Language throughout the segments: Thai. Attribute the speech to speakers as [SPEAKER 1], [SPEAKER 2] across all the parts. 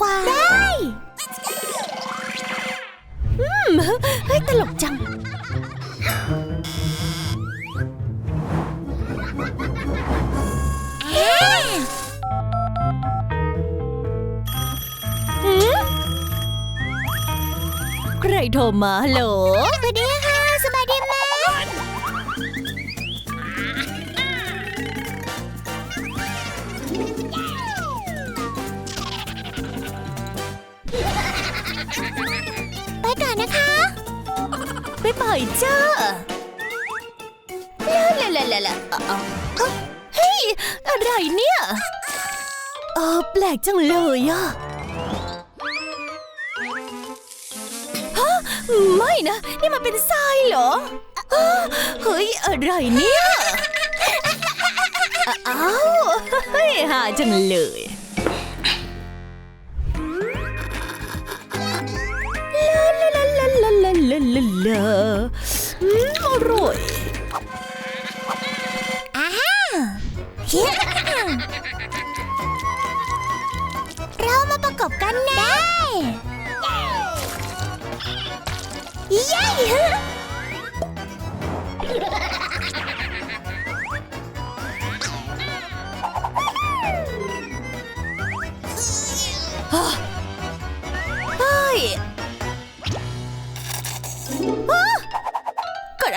[SPEAKER 1] กว่า ได้อืมเฮ้ย ตลกจัง ใครโทรมาโหล
[SPEAKER 2] สวัสดี ไปก่อนนะคะ
[SPEAKER 1] ไปปล่อยเจ้าละละละละละเอาเอาเฮ้ย อะไรเนี่ย เออแปลกจังเลยอะฮะไม่นะ นี่มันเป็นทรายเหรอ เฮ้ย อะไรเนี่ย อ้าวเฮ้ยหาจังเลย ลาลาลาลาลาอร่อย
[SPEAKER 2] อาฮ่าเรามาประกบกันนะ ได้เย้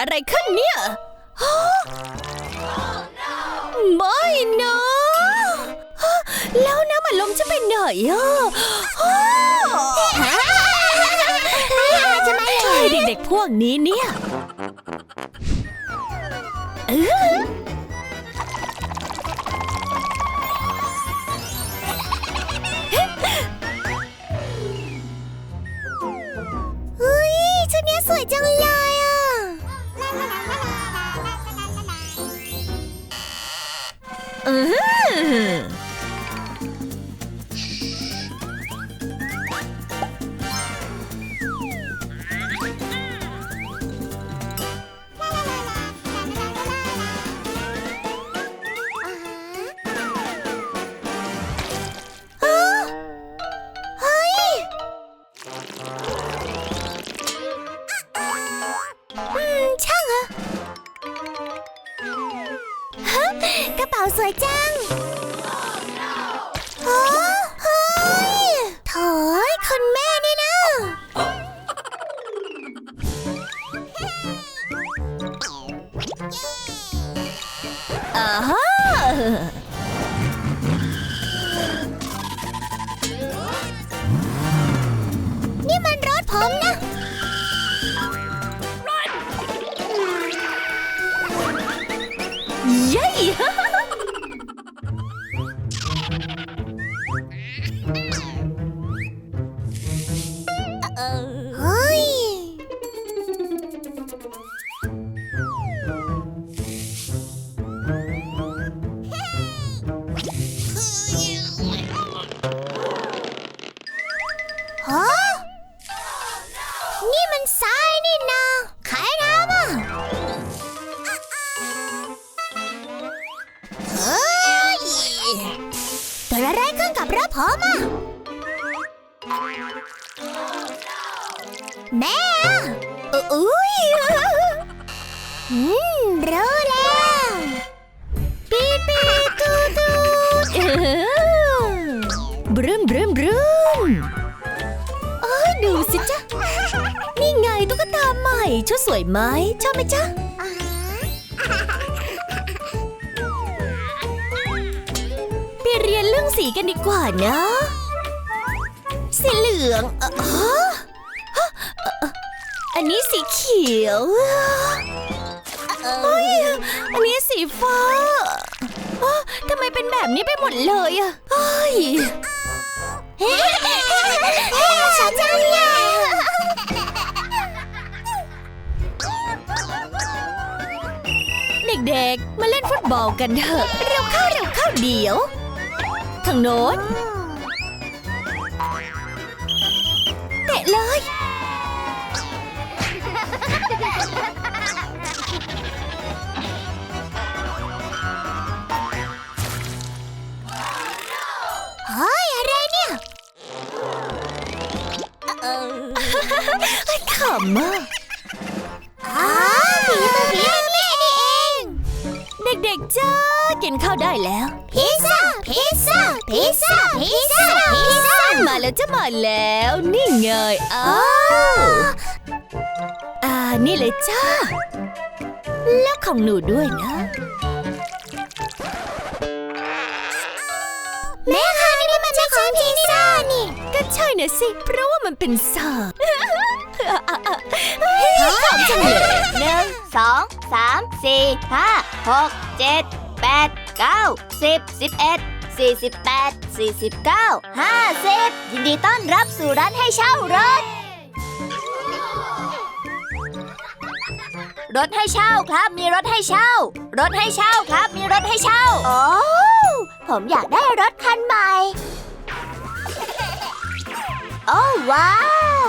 [SPEAKER 1] อะไรขึ้นเนี่ยฮะไม่นะฮะแล้วน้ำมันลมจะไปไหนอะฮะ
[SPEAKER 2] จะมาเล
[SPEAKER 1] ใช่
[SPEAKER 2] ย
[SPEAKER 1] เด็กๆพวกนี้เนี่ย
[SPEAKER 2] 嗯哼。Yeah! ดอะไรขึ้นกับรถผมอะแม่อุ้ยอืมรู้แล้วปีดปีดตูตูด
[SPEAKER 1] เออบรึมบรึมบรึมเอ้ยดูสิจ๊ะ นี่ไงตุ๊กตาใหม่ชุดสวยไหมชอบไหมจ๊ะ เรียนเรื่องสีกันดีกว่านะ สีเหลืองอ๋ออันนี้สีเขียวเฮ้ยอันนี้สีฟ้าอ๊ะทำไมเป็นแบบนี้ไปหมดเลยอะเฮ้ย
[SPEAKER 2] เฮ้เฮ้ฉันจังเลย
[SPEAKER 1] เด็กๆ มาเล่นฟุตบอลกันเถอะ เร็วเข้าเร็วเข้าเดี๋ยว ทางโน้นเตะเลย
[SPEAKER 2] เฮ้ย อะไรเนี่ย
[SPEAKER 1] เฮ้ยขำมาก
[SPEAKER 3] พิซซ่าพิซซ่าพิซซ่า
[SPEAKER 1] มาแล้วจะมาแล้ว นี่ไงอ้าวอ่านี่เลยจ้า แล้วของหนูด้วยนะ
[SPEAKER 3] แม่คะนี่มันไม่ใช่พิซซ่านี่
[SPEAKER 1] ก็ใช่นะสิ เพราะว่ามันเป็นสาบชอบจังเลย
[SPEAKER 3] หนึ่งสองสามสี่ห้าหกเจ็ดแปดเก้าสิบสิบเอ็ด สี่สิบแปดสี่สิบเก้าห้าสิบยินดีต้อนรับสู่ร้านให้เช่ารถ รถให้เช่าครับมีรถให้เช่า รถให้เช่าครับมีรถให้เช่า โอ้ผมอยากได้รถคันใหม่ โอ้ว้าว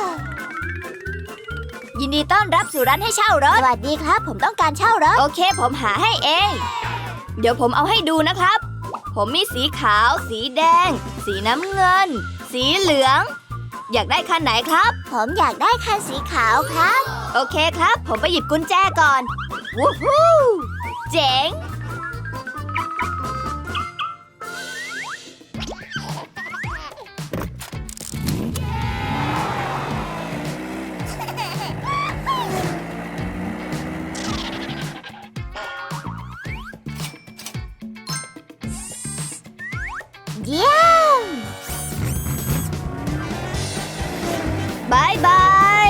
[SPEAKER 3] ยินดีต้อนรับสู่ร้านให้เช่ารถ สวัสดีครับ ผมต้องการเช่ารถ โอเค ผมหาให้เอง เดี๋ยวผมเอาให้ดูนะครับ ผมมีสีขาว สีแดง สีน้ำเงิน สีเหลือง อยากได้คันไหนครับ ผมอยากได้คันสีขาวครับ โอเคครับ ผมไปหยิบกุญแจก่อน วู้ฮู้เจ๋ง บายบาย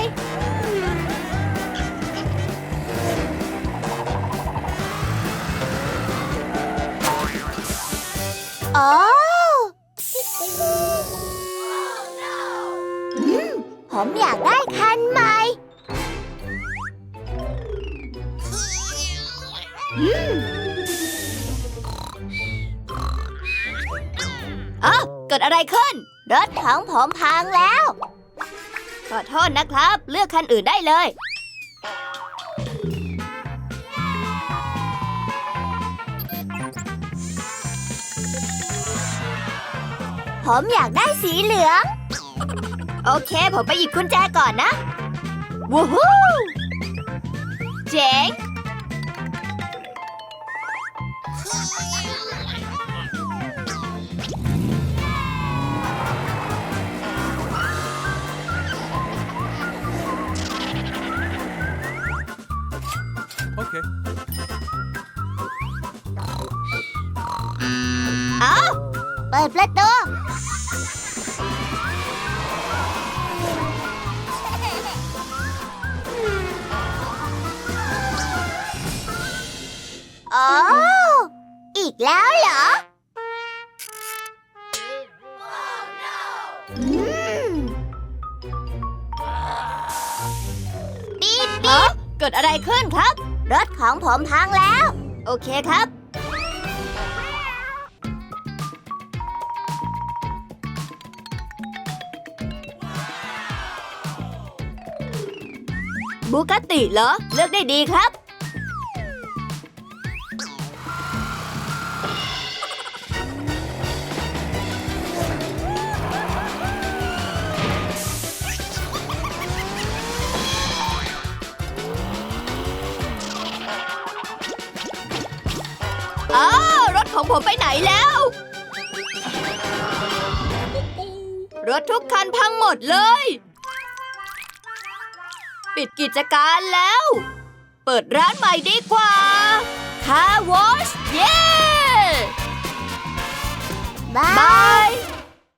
[SPEAKER 3] โอ้อืมผมอยากได้คันใหม่ อ๋อเกิดอะไรขึ้น รถของผมพังแล้ว ขอโทษนะครับ เลือกคันอื่นได้เลย ผมอยากได้สีเหลือง โอเค ผมไปหยิบกุญแจก่อนนะ วู้ฮู้เจ๋ง ปิดประตู โอ้ อีกแล้วเหรออืมปี๊ดปี๊ดเกิดอะไรขึ้นครับ รถของผมพังแล้ว โอเคครับ บูกติเหรอ เลือกได้ดีครับ อ้าวรถของผมไปไหนแล้ว รถทุกคันพังหมดเลย ปิดกิจการแล้ว เปิดร้านใหม่ดีกว่าคาวอชเย้บาย